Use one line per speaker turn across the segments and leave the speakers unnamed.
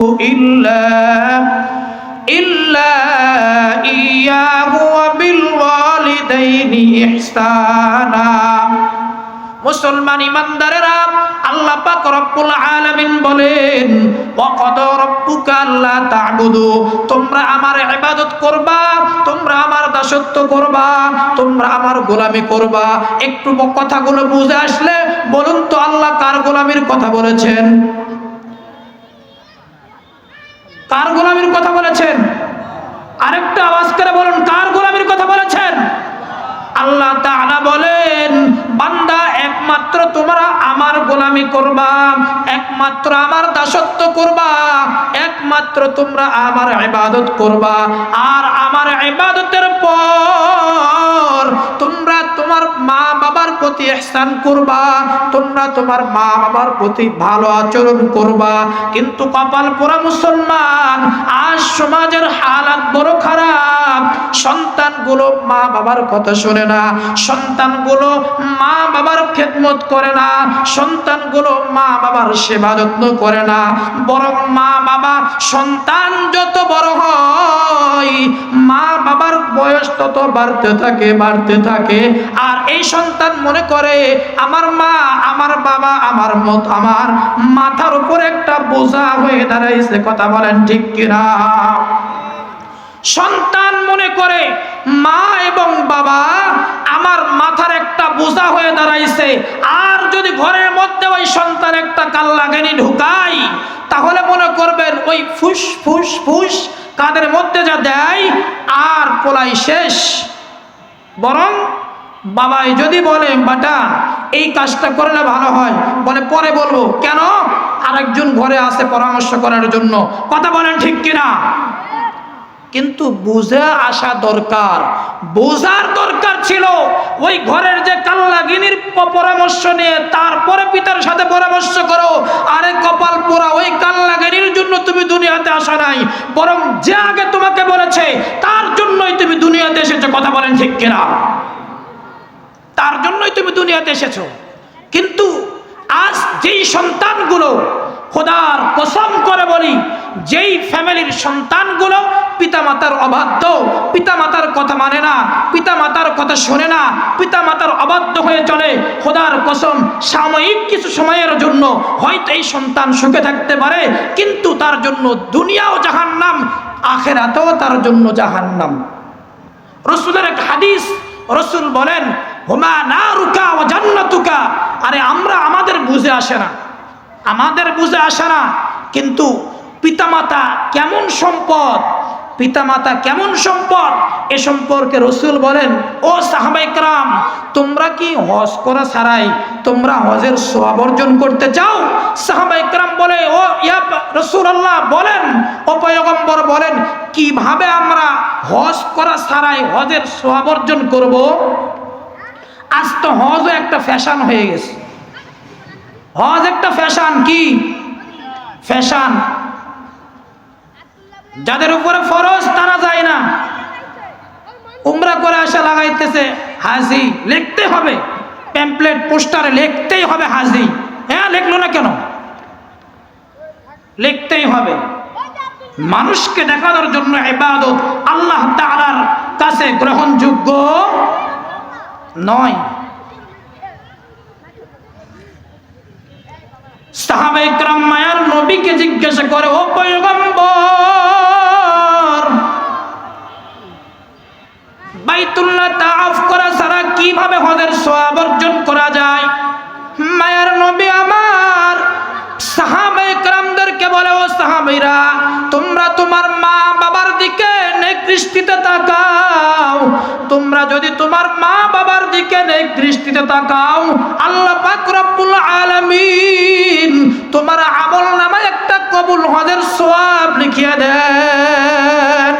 إلا إلا إياه وبالوالدين إحسانا মুসলমান ইমানদারেরা আল্লাহ পাক রব্বুল আলামিন বলেন ওয়াকাদ রব্বুকা আল্লা তা'বুদু তোমরা আমার ইবাদত করবা তোমরা আমার দাসত্ব করবা তোমরা আমার গোলামি করবা একটু কথাগুলো বুঝে আসলে বলুন তো আল্লাহ কার গোলামির কথা বলেছেন কার গোলামির কথা বলেছেন? আরেকটা আওয়াজ করে বলুন, কার গোলামির কথা বলেছেন? আল্লাহ তাআলা বলেন, বান্দা, একমাত্র তোমরা আমার গোলামি করবা, একমাত্র আমার দাসত্ব করবা, একমাত্র তোমরা আমার ইবাদত করবা, আর আমার ইবাদতের পর প্রতি ইহসান করবা, তোমরা তোমার মা বাবার প্রতি ভালো আচরণ করবা। কিন্তু কপাল পোড়া মুসলমান, আজ সমাজের হালাত বড় খারাপ। সন্তানগুলো মা বাবার কথা শোনে না, সন্তানগুলো মা বাবার খেদমত করে না, সন্তানগুলো মা বাবার সেবা যত্ন করে না। বরং মা বাবা সন্তান যত বড় হয়, মা বাবার বয়স তত বাড়তে থাকে বাড়তে থাকে। আর এই সন্তান মনে করে, আমার মা, আমার বাবা, আমার মত, আমার মাথার উপর একটা বোঝা হয়ে দাঁড়াইছে। কথা বলেন ঠিক কিনা? সন্তান মনে করে মা এবং বাবা আমার মাথার একটা বোঝা হয়ে দাঁড়াইছে। আর যদি ঘরের মধ্যে ওই সন্তান একটা কাল্লাগানি ঢুকাই তাহলে মনে করবেন ওই ফুস ফুস ফুস কাদের মধ্যে যা দেয়, আর পোলাই শেষ। বরং বাবাই যদি বলে, বাটা, এই কাজটা করলে ভালো হয়। বলে, পরে বলব। কেন? আরেকজন ঘরে আসে পরামর্শ করার জন্য। কথা বলেন ঠিক কিনা? কিন্তু বুঝে আসা দরকার। বোঝার দরকার ছিল, ওই ঘরের যে কাল্লাগিনীর পরামর্শ নিয়ে তারপরে পিতার সাথে পরামর্শ করো। আরে কপাল পোড়া, ওই কাল্লাগিনীর জন্য তুমি দুনিয়াতে আসা নাই। বরং যে আগে তোমাকে বলেছে, তার জন্যই তুমি দুনিয়াতে এসেছ। কথা বলেন ঠিক কিনা? তার জন্যই তুমি দুনিয়াতে এসেছ। কিন্তু আজ যেই সন্তানগুলো খোদার কসম করে বলি, যেই ফ্যামিলির সন্তানগুলো পিতামাতার অবাধ্য, পিতামাতার কথা মানে না, পিতামাতার কথা শোনে না, পিতামাতার অবাধ্য হয়ে চলে, খোদার কসম সাময়িক কিছু সময়ের জন্য হয়তো এই সন্তান সুখে থাকতে পারে, কিন্তু তার জন্য দুনিয়াও জাহান্নাম, আখেরাতেও তার জন্য জাহান্নাম। রসুলের এক হাদিস রসুল বলেন হোমা না রুকা ও জান্নাতুকা। আরে, আমরা আমাদের বুঝে আসে না। আমাদের বুঝে আসে না, কিন্তু পিতামাতা কেমন সম্পদ? পিতামাতা কেমন সম্পদ? এ সম্পর্কে রসুল বলেন, ও সাহাবাইকরাম তোমরা কি হজ করা ছাড়াই তোমরা হজের সোয়াব অর্জন করতে চাও? সাহাবাইকরাম বলে, ও ইয়া রসুল আল্লাহ বলেন। ও পয়গম্বর বলেন, কীভাবে আমরা হজ করা ছাড়াই হজের সোয়াব অর্জন করব? আজ তো হজও একটা ফ্যাশন হয়ে গেছে। হজ একটা ফ্যাশন কি? ফ্যাশন। যাদের উপরে ফরজ, তারা যায় না। উমরা করে আসা লাগাইতেছে, হাজি, লিখতে হবে। প্যাম্পলেট পোস্টারে লিখতেই হবে হাজি। হ্যাঁ লিখলো না কেন? লিখতেই হবে। মানুষকে দেখানোর জন্য ইবাদত আল্লাহ তাআলার কাছে গ্রহণযোগ্য নয়। সাহাবে ইকরাম মায়ার নবীকে জিজ্ঞাসা করে, ও পয়গম্বর, বাইতুল্লাহ তাআফ করা কীভাবে হজের সওয়াব অর্জন করা যায়? মায়ার নবী আমার সাহাবে ইকরামদেরকে বলে, ও সাহাবীরা, তোমরা তোমার মা বাবার দিকে নেক দৃষ্টিতে তাকাও। তোমরা যদি তোমার মা বাবার দিকে নেক দৃষ্টিতে তাকাও, আল্লাহ পাক রব্বুল আলামিন তোমার আমল নামায় একটা কবুল হজের সওয়াব লিখিয়ে দেন।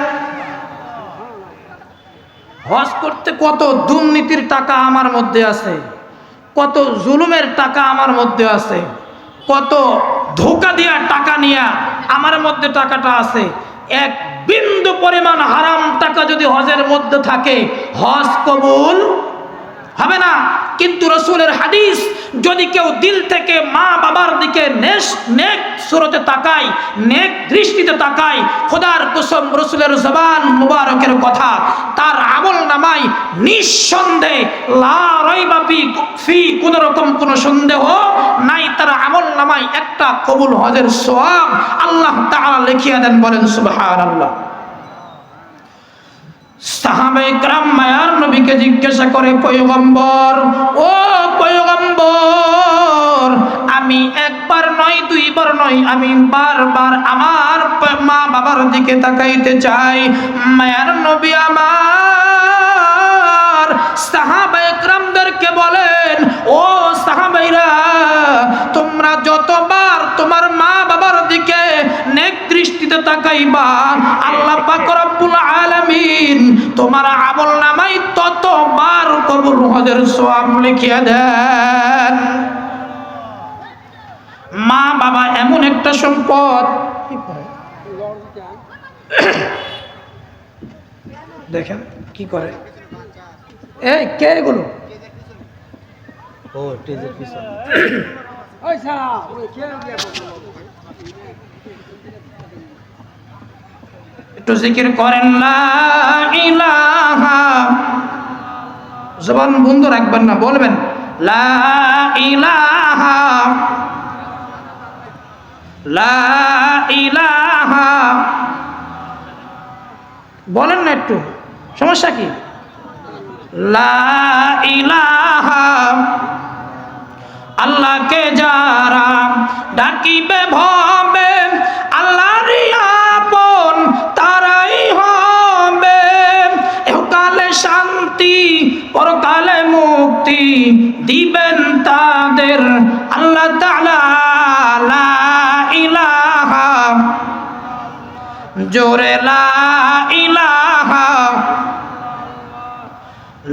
হজ করতে কত দুর্নীতির টাকা আমার মধ্যে আছে, কত জুলুমের টাকা আমার মধ্যে আছে, কত ধোকা দিয়া টাকা নিয়া আমার মধ্যে টাকাটা আছে এক বিন্দু পরিমাণ হারাম টাকা যদি হজের মধ্যে থাকে, হজ কবুল হবে না। কিন্তু রসুলের হাদিস, যদি কেউ দিল থেকে মা বাবার দিকে নেশ, নেক সুরতে তাকায়, নেক দৃষ্টিতে তাকায়, খোদার কুসম রসুলের কথা, তার নিঃসন্দেহে লা রইবা ফি রকম কোনো সন্দেহ নাই, তার আমল নামাই একটা কবুল হজের সোয়াব আল্লাহ তাআলা লিখিয়া দেন, বলেন মায়ার নবীকে জিজ্ঞাসা করে, পয়গম্বর, ও পয়গম্বর, আমি একবার নয়, দুইবার নয়, আমি বারবার আমার মা বাবার দিকে তাকাইতে চাই। মায়ার নবী আমার সাহাবে ক্রামদেরকে বলেন, ও সাহাবাইরা, তোমরা যতবার তোমার মা বাবার দিকে নেক দৃষ্টিতে তাকাইবা, আল্লাহ পাক রব্বুল তোমার আমল নামাই ততবার কবুল হজের সওয়াব লিখিয়া দেন। মা বাবা এমন একটা সম্পদ। দেখেন কি করে? এই কে এগুলো?
ও টেজের পিছনে।
একটু জিকির করেন লা ইলাহা। জবান বন্ধ রাখবেন না বলবেন লা ইলাহা। লা ইলাহা। বলেন না একটু সমস্যা কি? আল্লাহকে যারা ডাকিবে, ভবে আল্লাহর আপন, তারাই হবে। এহকালে শান্তি, পরকালে মুক্তি দিবেন তাদের। আল্লাহ ইলাহা। জোরে লা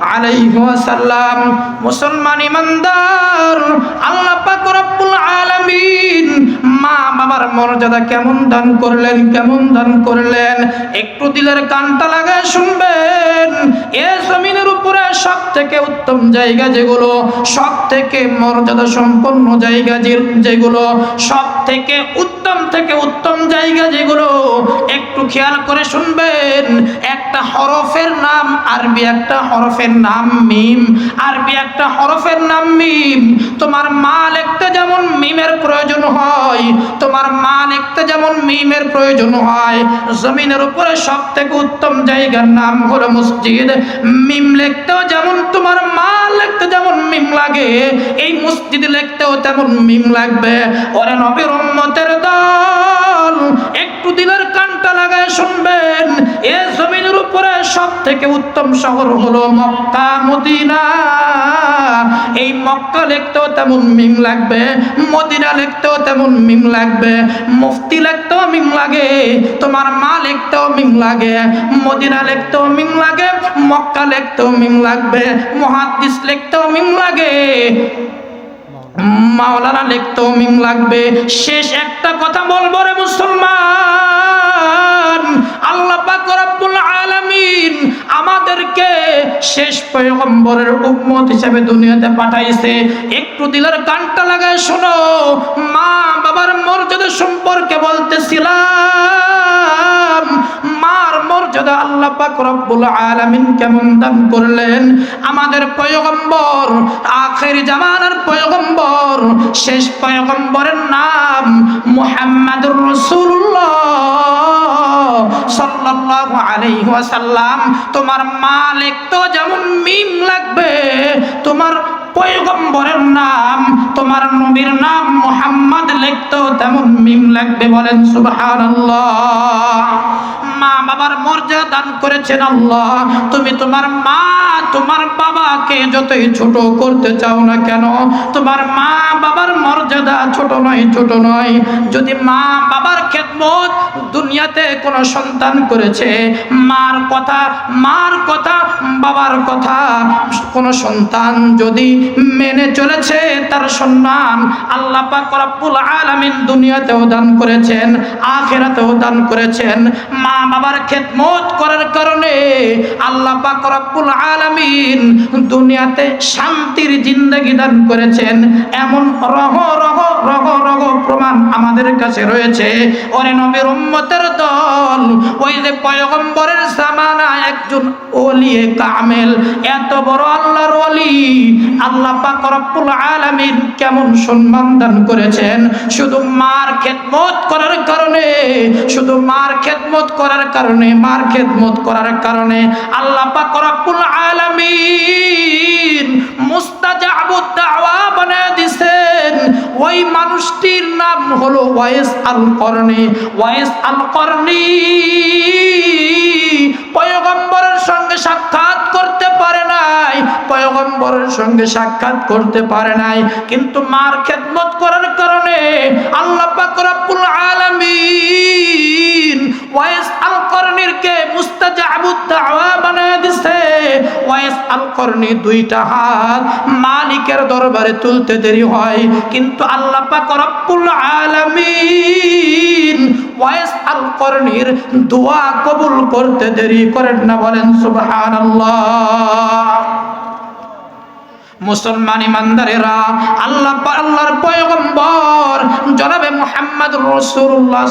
ওয়াসাল্লাম, মুসলমান ইমানদার, আল্লাহ পাক রব্বুল আলামিন মা বাবার মর্যাদা কেমন দান করলেন, কেমন দান করলেন? একটু দিলের কানটা লাগায় শুনবেন। এ জমিনের উপরে সব থেকে উত্তম জায়গা যেগুলো সব থেকে মর্যাদা সম্পন্ন জায়গা যেগুলো সব থেকে উত্তম থেকে উত্তম জায়গা যেগুলো, একটু খেয়াল করে শুনবেন। একটা হরফের নাম আরবি, একটা হরফের নাম মিম, আরবি একটা হরফের নাম মিম। তোমার মা লিখতে যেমন মিমের প্রয়োজন হয়, তোমার মা লিখতে যেমন মিমের প্রয়োজন হয়, জমিনের উপরে সব থেকে উত্তম জায়গার নাম হলো মসজিদ। মিম লিখতেও যেমন তোমার মা লিখতে যেমন মিম লাগে, এই মসজিদ লিখতেও তেমন মিম লাগবে। ওরে নবীর উম্মতের দল। একটু দিলের কানটা লাগায় শুনবেন। এ জমিনের উপরে সব থেকে উত্তম শহর হলো মক্কা, মদিনা। এই মক্কা লিখতেও তেমন মিম লাগবে, মদিনা লিখতেও তেমন মিম লাগবে, মুফতি লিখতেও মিম লাগে, তোমার মা লিখতেও মিম লাগে, মদিনা লিখতেও মিম লাগে, মক্কা লিখতেও মিম লাগবে মহাদিস লিখতেও মিম লাগে। মাওলানা লিখতেও মিম লাগবে। শেষ একটা কথা বলব রে মুসলমান। আল্লাহ পাক আলামিন আমাদেরকে শেষ পয়গম্বরের উম্মত হিসেবে দুনিয়াতে পাঠাইছে। একটু দিলের কানটা লাগায় শোনো। মা বাবার মর্যাদা সম্পর্কে বলতেছিলাম। মর্যাদা আল্লাহ পাক রব্বুল আলামিন কেমন দান করলেন? আমাদের পয়গম্বর, আখের জামানার পয়গম্বর, শেষ পয়গম্বরের নাম মুহাম্মাদুর রাসূলুল্লাহ সাল্লাল্লাহু আলাইহি ওয়াসাল্লাম। তোমার মালিক তো যেমন মিম লাগবে, তোমার পয়গম্বরের নাম, তোমার নবীর নাম মুহাম্মদ লিখতেও তেমন মিম লাগবে বলেন সুবহানাল্লাহ। মা বাবার মর্যাদা দান করেছেন আল্লাহ। তুমি তোমার মা, তোমার বাবাকে যতই ছোট করতে চাও না কেন, তোমার মা বাবার মর্যাদা ছোট নয় ছোট নয়। যদি মা বাবার খেদমত দুনিয়াতে কোনো সন্তান করেছে, মার কথা মার কথা, বাবার কথা কোনো সন্তান যদি মেনে চলেছে, তার সম্মান আল্লাহ পাক রব্বুল আলামিন দুনিয়াতেও দান করেছেন, আখেরাতেও দান করেছেন। মা বাবার খেদমত করার কারণে আল্লাহ পাক রব্বুল আলামিন দুনিয়াতে শান্তির জিন্দগি দান করেছেন। এমন রহ রহ রহ রহ প্রমাণ আমাদের কাছে রয়েছে। ওরে নবীর উম্মতের দল, ওই যে পয়গম্বরের জামানা একজন ওলিয়ে কামেল, এত বড় আল্লাহর ওলি আল্লাহ পাক রব্বুল আলামিন কেমন সম্মান দান করেছেন? শুধু মার খেদমত করার কারণে, শুধু মার খেদমত করার কারণে, মার খেদমত করার কারণে আল্লাহ পাক রব্বুল আলামিন মুস্তাজাবুদ দাওয়া ওই মানুষটির নাম হলো ওয়াইস আল করনি ওয়াইস আল করনি পয়গম্বরের সঙ্গে সাক্ষাৎ করতে পারে নাই, পয়গম্বরের সঙ্গে সাক্ষাৎ করতে পারে নাই। কিন্তু মার খেদমত করার কারণে আল্লাহ পাক রব্বুল আলামিন ওয়াইস আল করনির কে মুস্তাজাবুদ দাওয়া বানায় দিছে দুইটা হাত মালিকের দরবারে তুলতে দেরি হয়। কিন্তু আল্লাহ পাক আল দোয়া কবুল করতে দেরি করেন না বলেন সুবহানাল্লাহ। মুসলমান ইমানদারেরা, আল্লাহ আল্লাহর পয়গম্বর জনাবে মুহাম্মদ রাসূলুল্লাহ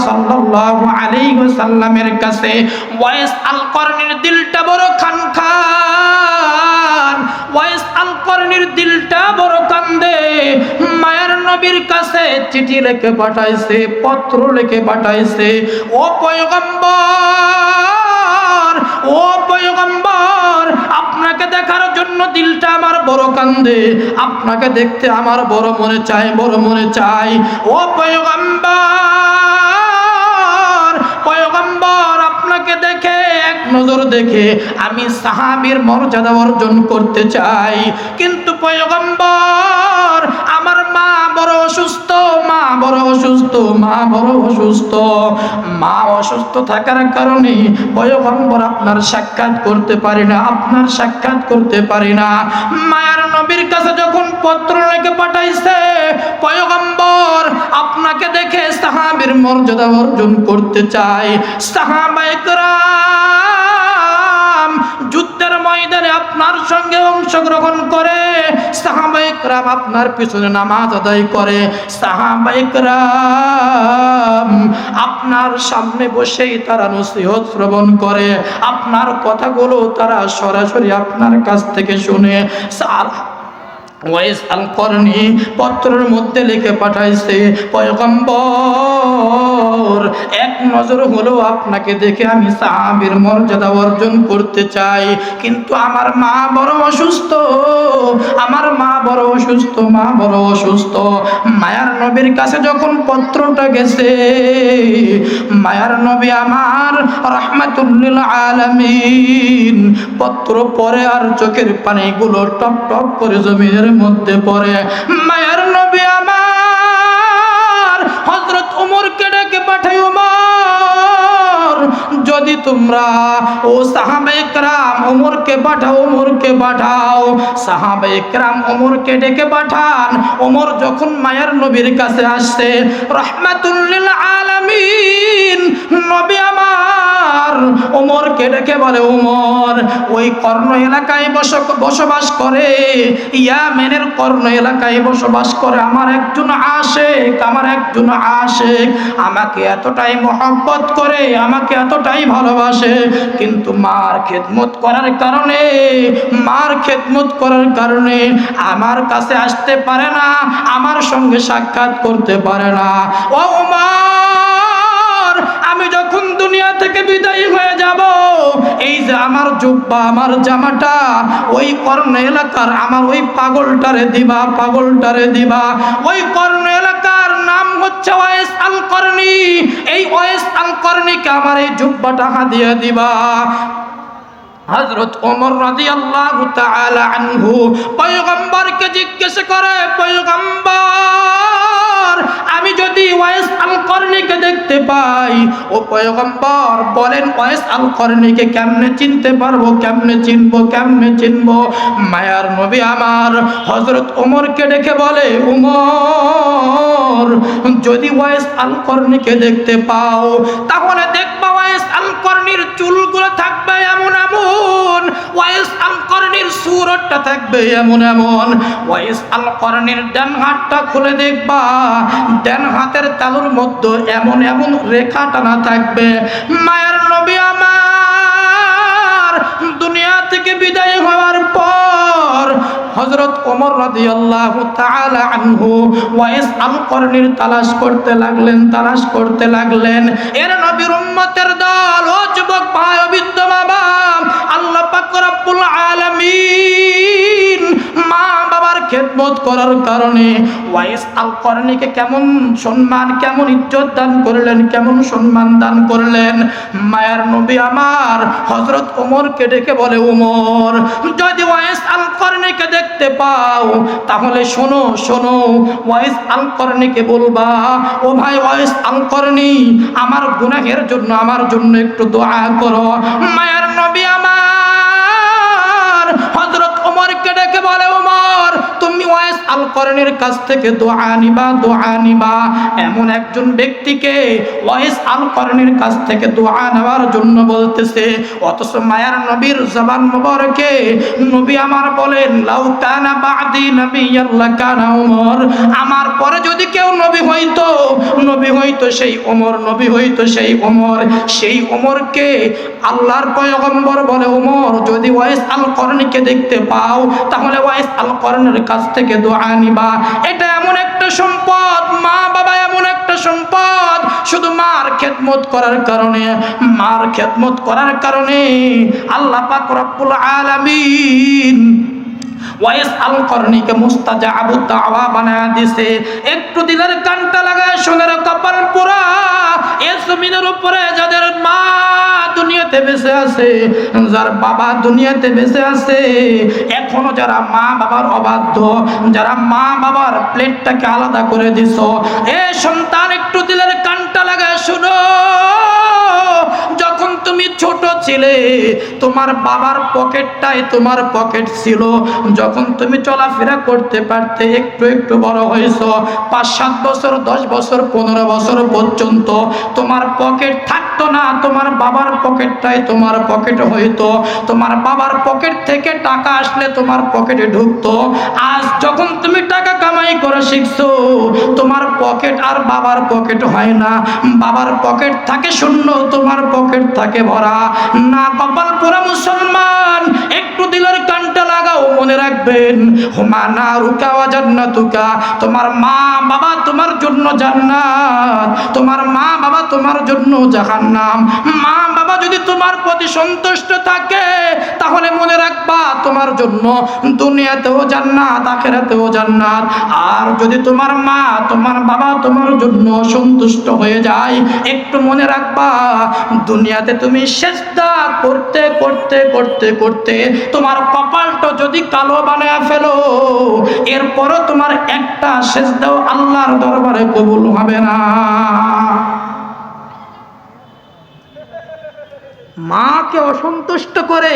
কাছে ওয়াইস আল করনির দিলটা বড় খান খান ওয়াইস আল দিলটা বড় কান্দে। মায়ের নবীর কাছে চিঠি লিখে পাঠাইছে, পত্র লিখে পাঠাইছে। ও পয়গম্বর ও পয়গম্বর, আপনাকে দেখার জন্য দিলটা আমার বড় কান্দে। আপনাকে দেখতে আমার বড় মনে চাই বড় মনে চাই ও পয়গম্বর পয়গম্বর, আপনাকে দেখে নজর দেখে আমি সাহাবীর মর্যাদা অর্জন করতে চাই। কিন্তু পয়গম্বর, আমার মা বড় অসুস্থ, মা বড় অসুস্থ, মা বড় অসুস্থ। মা অসুস্থ থাকার কারণে পয়গম্বর আপনার সাক্ষাৎ করতে পারি না, আপনার সাক্ষাৎ করতে পারি না। মায়ার নবীর কাছে যখন পত্র লিখে পাঠাইছে, পয়গম্বর আপনাকে দেখে সাহাবীর মর্যাদা অর্জন করতে চাই সাহাবাইকরাম যুদ্ধের ময়দানে আপনার সঙ্গে অংশগ্রহণ করে, সাহাবাইকরাম আপনার পিছনে নামাজ আদায় করে। সাহাবাইকরাম আপনার সামনে বসেই তারা নসিহত শ্রবণ করে। আপনার কথাগুলো তারা সরাসরি আপনার কাছ থেকে শুনে ওয়াইস আল করনি পত্রের মধ্যে লিখে পাঠাইছে, পয়গম্বর, এক নজর হলো আপনাকে দেখে আমি সাহাবীর মর্যাদা অর্জন করতে চাই। কিন্তু আমার মা বড় অসুস্থ, আমার মা বড় অসুস্থ, মা বড় অসুস্থ। মায়ার নবীর কাছে যখন পত্রটা গেছে, মায়ার নবী আমার রহমাতুল্লিল আলামিন, পত্র পরে আর চোখের পানিগুলো টপ টপ করে জমিনের মধ্যে পড়ে। মায়ার নবী আমার হজরত উমরকে ডেকে পাঠাই উমর তোমরা। ও সাহাবে একরাম, ওমরকে পাঠাও ওমরকে পাঠাও। সাহাবে একরাম, ওমরকে ডেকে পাঠান। ওমর যখন মায়ের নবীর কাছে আসছে রহমাতুল্লিল আলামিন, নবী আমার। ওমরকে ডেকে বলে, ওমর, ওই কর্ণ এলাকায় বসবাস করে। ইয়া মেনের কর্ণ এলাকায় বসবাস করে। আমার একজন আশেক, আমার একজন আশেক। আমাকে এতটাই মহব্বত করে, আমাকে এতটাই ভালো ভালোবাসে কিন্তু মার খেদমত করার কারণে, মার খেদমত করার কারণে আমার কাছে আসতে পারে না, আমার সঙ্গে সাক্ষাৎ করতে পারে না। ও যখন দুনিয়া থেকে বিদায়ী হয়ে যাব। এই যে আমার জুব্বা, আমার জামাটা, ওই কর্ণ এলাকার, আমার ওই পাগলটারে দিবা পাগলটারে দিবা। ওই কর্ণ এলাকার নাম হচ্ছে ওয়েস আল করনি এই ওয়েস আল করনিকে আমার এই জুব্বাটা হাদিয়া দিবা। হযরত ওমর রাদিয়াল্লাহু তাআলা আনহু পয়গম্বরকে জিজ্ঞেস করে, পয়গম্বর, আমি যদি ওয়াইস আল কর্ণীকে দেখতে পাই। ও পয়গম্বর বলেন ওয়াইস আল করণীকে কেমনে চিনতে পারব? কেমনে চিনবো? কেমনে চিনবো? মায়ার নবী আমার হজরত ওমরকে ডেকে বলে, উমর, যদি ওয়াইস আল করণীকে দেখতে পাও, তাহলে দেখবা কর্ণীর চুলগুলো থাকবে এমন এমন, ওয়াইস আল কর্ণীর সুরতটা থাকবে এমন এমন, ওয়াইস আল কর্ণীর ডান হাতটা খুলে দেখবা, ডান হাতের তালুর মধ্যে এমন এমন রেখা টানা থাকবে। মায়ের নবী আমার দুনিয়া থেকে বিদায় হওয়ার পর হজরত ওমর রাদিয়াল্লাহু তাআলা আনহু ওয়াইস আল তালাশ করতে লাগলেন, তালাশ করতে লাগলেন। এর নবীর উম্মতের দল, ও যুবক পায় বিদ্যমা আল্লাহ পাক রব্বুল আলামিন খেদমত করার কারণে ওয়াইস আল করনিকে কেমন সম্মান, কেমন ইজ্জত দান করলেন, কেমন সম্মান দান করলেন? মায়ার নবী আমার হজরত ওমরকে ডেকে বলে, ওমর, যদি ওয়াইস আল করনিকে দেখতে পাও, তাহলে শোনো শোনো, ওয়াইস আল করনিকে বলবা, ও ভাই ওয়াইস আল করনি আমার গুনাহের জন্য, আমার জন্য একটু দোয়া করো। মায়ার নবী আমার আল করণের কাছ থেকে দোয়া নিবা দোয়া নিবা। এমন একজন ব্যক্তিকে ওয়েস আল করণের কাছ থেকে দোয়া নেওয়ার জন্য বলতেছে, অথচ মায়ার নবীর জবান মোবারকে নবী আমার বলেন, লাউ কানা বাদি নবী আল্লাহ কানা ওমর আমার পরে যদি কেউ নবী হইতো হইতো সেই ওমর, নবী হইতো সেই ওমর। সেই ওমরকে আল্লাহর পয়গম্বর বলে, ওমর, যদি ওয়াইস আল করণীকে দেখতে পাও, তাহলে ওয়াইস আল করণের কাছ থেকে দোয়া নিবা। এটা এমন একটা সম্পদ, মা বাবা এমন একটা সম্পদ। শুধু মার খেদমত করার কারণে, মার খেদমত করার কারণে আল্লাহ পাক রব্বুল আলামিন ওয়াইস আল করণীকে মুস্তাজা আবু দাওয়া বানায় দিছে। একটু দিলের কানটা লাগায় সোনার কপাল পোড়া এ উপরে যাদের মা দুনিয়াতে বেঁচে আছে, যার বাবা দুনিয়াতে বেঁচে আছে, এখনও যারা মা বাবার অবাধ্য, যারা মা বাবার প্লেটটাকে আলাদা করে দিছ, এ সন্তান একটু দিলের কানটা লাগায় শুনো। তুমি ছোট ছিলে, তোমার বাবার পকেটটাই তোমার পকেট ছিল। যখন তুমি চলাফেরা করতে পারতে, একটু একটু বড় হয়েছ, পাঁচ, সাত বছর, দশ বছর, পনেরো বছর পর্যন্ত তোমার পকেট থাকতো না, তোমার বাবার পকেটটাই তোমার পকেট হইতো। তোমার বাবার পকেট থেকে টাকা আসলে তোমার পকেটে ঢুকতো। আজ যখন তুমি টাকা কামাই করে শিখছো, তোমার পকেট আর বাবার পকেট হয় না। বাবার পকেট থাকে শূন্য, তোমার পকেট থাকে ভরা না কপাল পুরা মুসলমান দিলের কানটা লাগাও, মনে রাখবেন, হুমা না রুকাওয়া জান্নাতুকা, তোমার মা বাবা তোমার জন্য জান্নাত, তোমার মা বাবা তোমার জন্য জাহান্নাম। মা বাবা যদি তোমার প্রতি সন্তুষ্ট থাকে, তাহলে মনে রাখবা তোমার জন্য দুনিয়াতেও জান্নাত, আখেরাতেও জান্নাত। আর যদি তোমার মা, তোমার বাবা তোমার জন্য সন্তুষ্ট হয়ে যায়, একটু মনে রাখবা, দুনিয়াতে তুমি চেষ্টা করতে করতে করতে করতে তোমার কপালটা যদি কালো বানায় ফেলো, এরপরও তোমার একটা সেজদাও আল্লাহর দরবারে কবুল হবে না। মাকে অসন্তুষ্ট করে,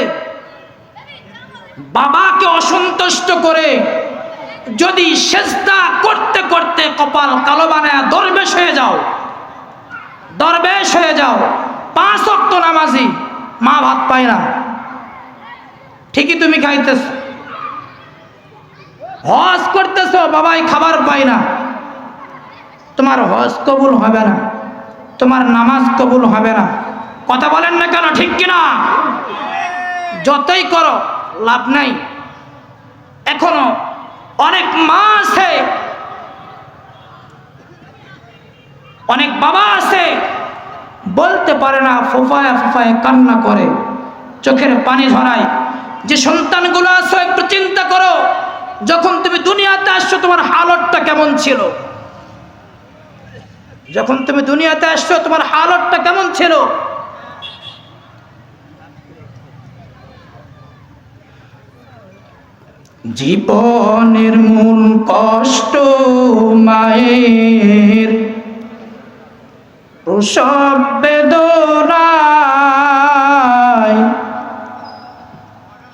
বাবাকে অসন্তুষ্ট করে, যদি সেজদা করতে করতে কপাল কালো বানায় দরবেশ হয়ে যাও, দরবেশ হয়ে যাও, পাঁচ অক্ত নামাজি, মা ভাত পায় না। ঠিকই তুমি খাইতেছ। হজ করতেছ, বাবাই খাবার পায় না। তোমার হজ কবুল হবে না, তোমার নামাজ কবুল হবে না। কথা বলেন না কেন, ঠিক কিনা? যতই করো, লাভ নাই। এখনও অনেক মা আছে, অনেক বাবা আছে, বলতে পারে না, ফোফায় ফোফায় কান্না করে, চোখের পানি ঝরায়। যে সন্তানগুলো আছো, একটু চিন্তা করো। যখন তুমি দুনিয়াতে আসছো, তোমার হালতটা কেমন ছিল? যখন তুমি দুনিয়াতে আসছো, তোমার হালতটা কেমন ছিল? জীবনের মূল কষ্ট মায়ের। প্রসব বেদনায়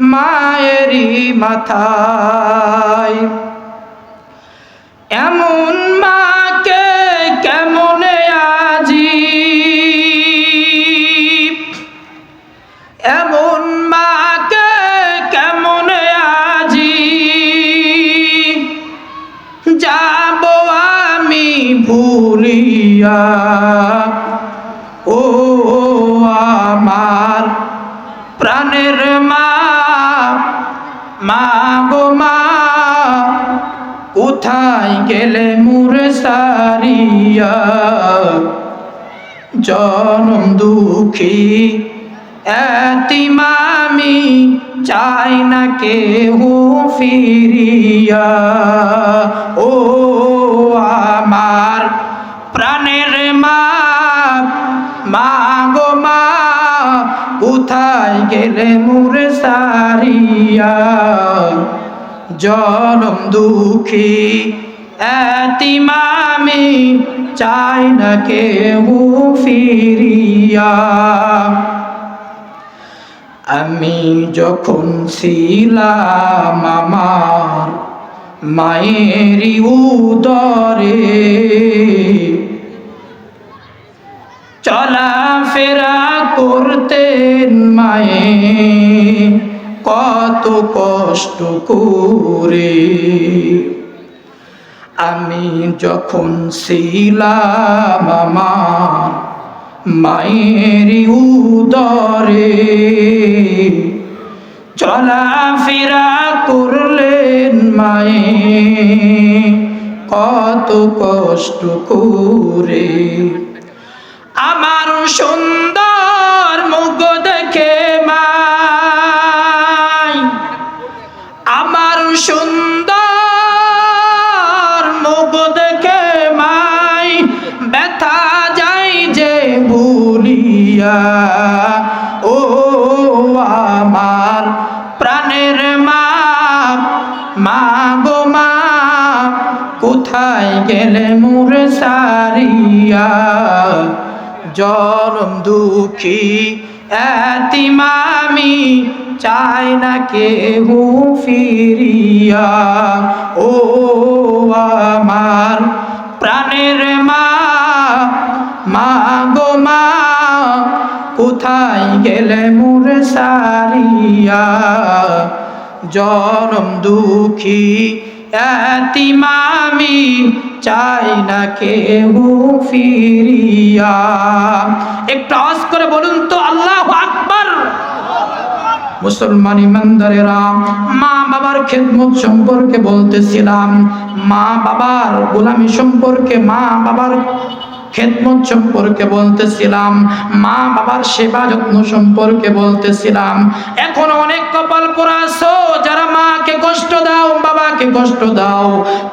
মায়েরই মাথায়। এমন মাকে কেমনে আজি? এমন মাকে কেমনে আজি? যাব আমি ভুলিয়া, ও আমার প্রাণের মা মা গো মা, কোথায় গেলে মুরে সারিয়া? জনম দুঃখী এতিমামি চাই না কেহ ফিরিয়া। ও আমার প্রাণের মা মা কোথায় গেলে মুরে সারিয়া? জনম দুঃখী, এতিমামি চাই না কেউ ফিরিয়া। আমি যখন ছিলাম আমার মায়েরই উদরে চলাফেরা করতেন মায়ে কত কষ্ট করে। আমি যখন ছিলাম আমার মায়েরই উদরে, চলাফেরা করলেন মায়ে কত কষ্ট করে। আমার সুন্দর মুখ দেখে মাই। আমার সুন্দর মুখ দেখে মাই। ব্যথা যাই যে ভুলিয়া। জনম দুঃখী, এতিমামি চাই না কেহু ফিরিয়া। ও আমার প্রাণের মা মা গো মা, কোথায় গেলে মোর সারিয়া? জনম দুঃখী, এতিমামি চাই না কেউ ফিরিয়া। একটু আওয়াজ করে বলুন তো, আল্লাহ আকবার। মুসলমান ইমানদারেরা, মা বাবার খেদমত সম্পর্কে বলতেছিলাম। মা বাবার গোলামি সম্পর্কে, মা বাবার খেদমত সম্পর্কে বলতেছিলাম, মা বাবার সেবা যত্ন সম্পর্কে বলতেছিলাম। এখন অনেক কপাল পোড়া আছো, যারা মাকে কষ্ট দাও, বাবাকে কষ্ট দাও।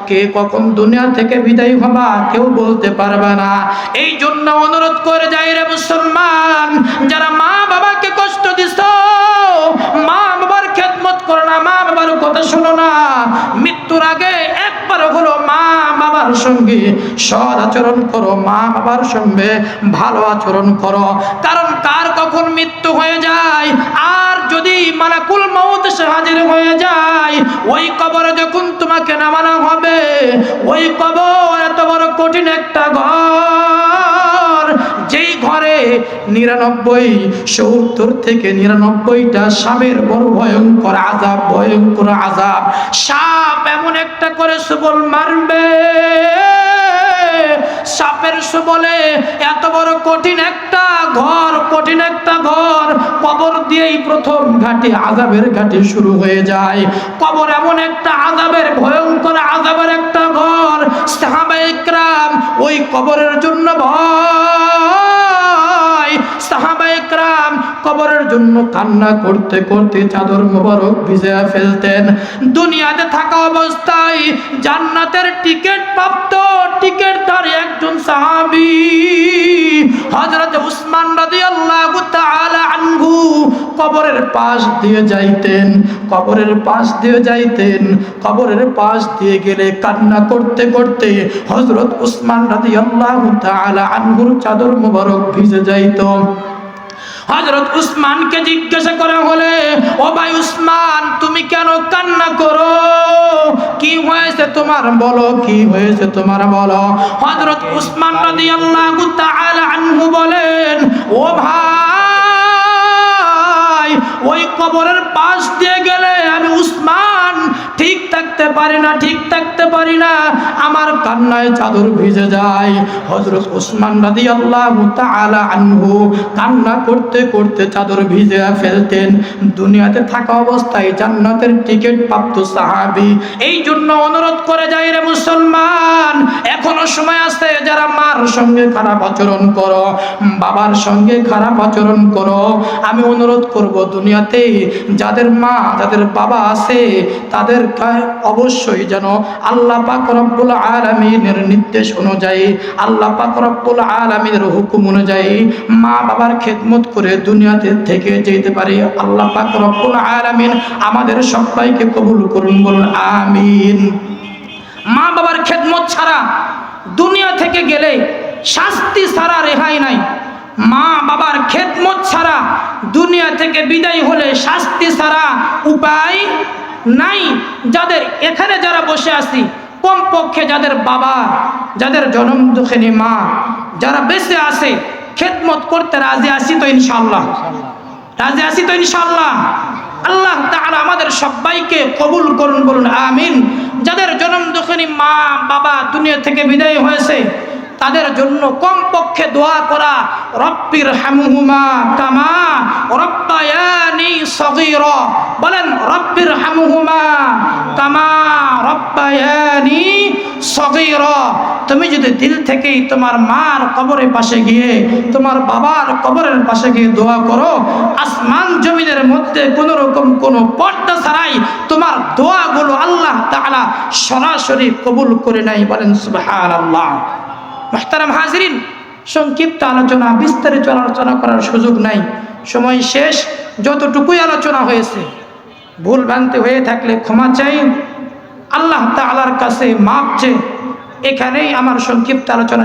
কে কখন দুনিয়া থেকে বিদায় হবা, কেউ বলতে পারবে না। এই জন্য অনুরোধ করে যাই রে মুসলমান, যারা মা বাবাকে কষ্ট দিছ, মা করো না, মা বাবার কথা শোনো না। মৃত্যুর আগে একবার হলো মা বাবার সঙ্গে সৎ আচরণ করো, মা বাবার সঙ্গে ভালো আচরণ করো। কারণ কার কখন মৃত্যু হয়ে যায়, আর যদি মালাকুল মৌত সে হাজির হয়ে যায়, ওই কবরে যখন তোমাকে নামানো হবে, ওই কবর এত বড় কঠিন একটা ঘর। যেই ঘরে নিরানব্বই, সত্তর থেকে নিরানব্বইটা সাপের বড় ভয়ঙ্কর আজাব ভয়ঙ্কর আজাব, সাপ এমন একটা করে সুবল মারবে। সাপের সুবলে এত বড় কঠিন একটা ঘর, কঠিন একটা ঘর, কবর দিয়েই প্রথম ঘাটে, আজাবের ঘাটে শুরু হয়ে যায়। কবর এমন একটা আজাবের, ভয়ঙ্কর আজাবের একটা ঘর সাহাবা ইকরাম ওই কবরের জন্য ভয় সাহাবা একরাম কবরের জন্য কান্না করতে করতে চাদর মোবারক ভিজে ফেলতেন। দুনিয়াতে থাকা অবস্থায় জান্নাতের টিকিট প্রাপ্ত টিকিট ধারী একজন সাহাবী, হযরত উসমান রাদিয়াল্লাহু তাআলা আনহু কবরের পাশ দিয়ে যাইতেন। কবরের পাশ দিয়ে যাইতেন। কবরের পাশ দিয়ে গেলে কান্না করতে করতে হযরত উসমান রাদিয়াল্লাহু তাআলা আনহুর চাদর মোবারক ভিজে যাইত। হজরত উসমানকে জিজ্ঞাসা করা হলে, ও ভাই উসমান, তুমি কেন কান্না করো? কি হয়েছে তোমার? বলো, কি হয়েছে তোমার বলো। হজরত উসমান রাদিয়াল্লাহু তাআলা আনহু বলেন, ও ভাই ওই কবরের পাশ দিয়ে গেলে আমি উসমান ঠিক থাকতে পারি না, ঠিক থাকতে পারি না। আমার কান্নায় চাদর ভিজে যায়। হজরত উসমান রাদি আল্লাহ আনহু কান্না করতে করতে চাদর ভিজে ফেলতেন। দুনিয়াতে থাকা অবস্থায় জান্নাতের টিকিট প্রাপ্ত সাহাবি। এই জন্য অনুরোধ করে যাই রে মুসলমান, এখনও সময় আছে যারা মার সঙ্গে খারাপ আচরণ করো, বাবার সঙ্গে খারাপ আচরণ করো। আমি অনুরোধ করব দুনিয়াতে যাদের মা, যাদের বাবা আছে, তাদের অবশ্যই যেন আল্লাহ পাক রব্বুল আলামিনের নির্দেশ অনুযায়ী, আল্লাহ পাক রব্বুল আলামিনের হুকুম অনুযায়ী মা বাবার খেদমত করে দুনিয়াতে থেকে যেতে পারে। আল্লাহ পাক রব্বুল আলামিন আমাদের সবাইকে কবুল করুন, বলুন আমিন। মা বাবার খেদমত ছাড়া দুনিয়া থেকে গেলে শাস্তি ছাড়া রেহাই নাই। মা বাবার খেদমত ছাড়া দুনিয়া থেকে বিদায় হলে শাস্তি ছাড়া উপায় নাই। যাদের এখানে যারা বসে আছি, কমপক্ষে যাদের বাবা, যাদের জনম দুঃখিনী মা, যারা বেঁচে আছে, খেদমত করতে রাজি আসি তো ইনশাল্লাহ রাজি আসি তো ইনশাল্লাহ আল্লাহ তাআলা আমাদের সবাইকে কবুল করুন, বলুন, আমিন। যাদের জনম দুঃখিনী মা, বাবা, দুনিয়া থেকে বিদায় হয়েছে তাদের জন্য কমপক্ষে দোয়া করা, রব্বির হামুহুমা কামা রব্বায়ানি সগীরা। বলেন, রব্বির হামুহুমা কামা রব্বায়ানি সগীরা। তুমি যদি দিল থেকেই তোমার মার কবরের পাশে গিয়ে, তোমার বাবার কবরের পাশে গিয়ে দোয়া করো, আসমান জমিনের মধ্যে কোনো রকম কোনো পর্দা ছাড়াই তোমার দোয়াগুলো আল্লাহ তাআলা সরাসরি কবুল করে নাই বলেন, সুবহানাল্লাহ। মাহতারাম হাজরিন, সংক্ষিপ্ত আলোচনা, বিস্তারিত আলোচনা করার সুযোগ নাই। সময় শেষ, যতটুকুই আলোচনা হয়েছে, ভুল ভ্রান্তি হয়ে থাকলে ক্ষমা চাই আল্লাহ তালার কাছে মাপছে এখানেই আমার সংক্ষিপ্ত আলোচনা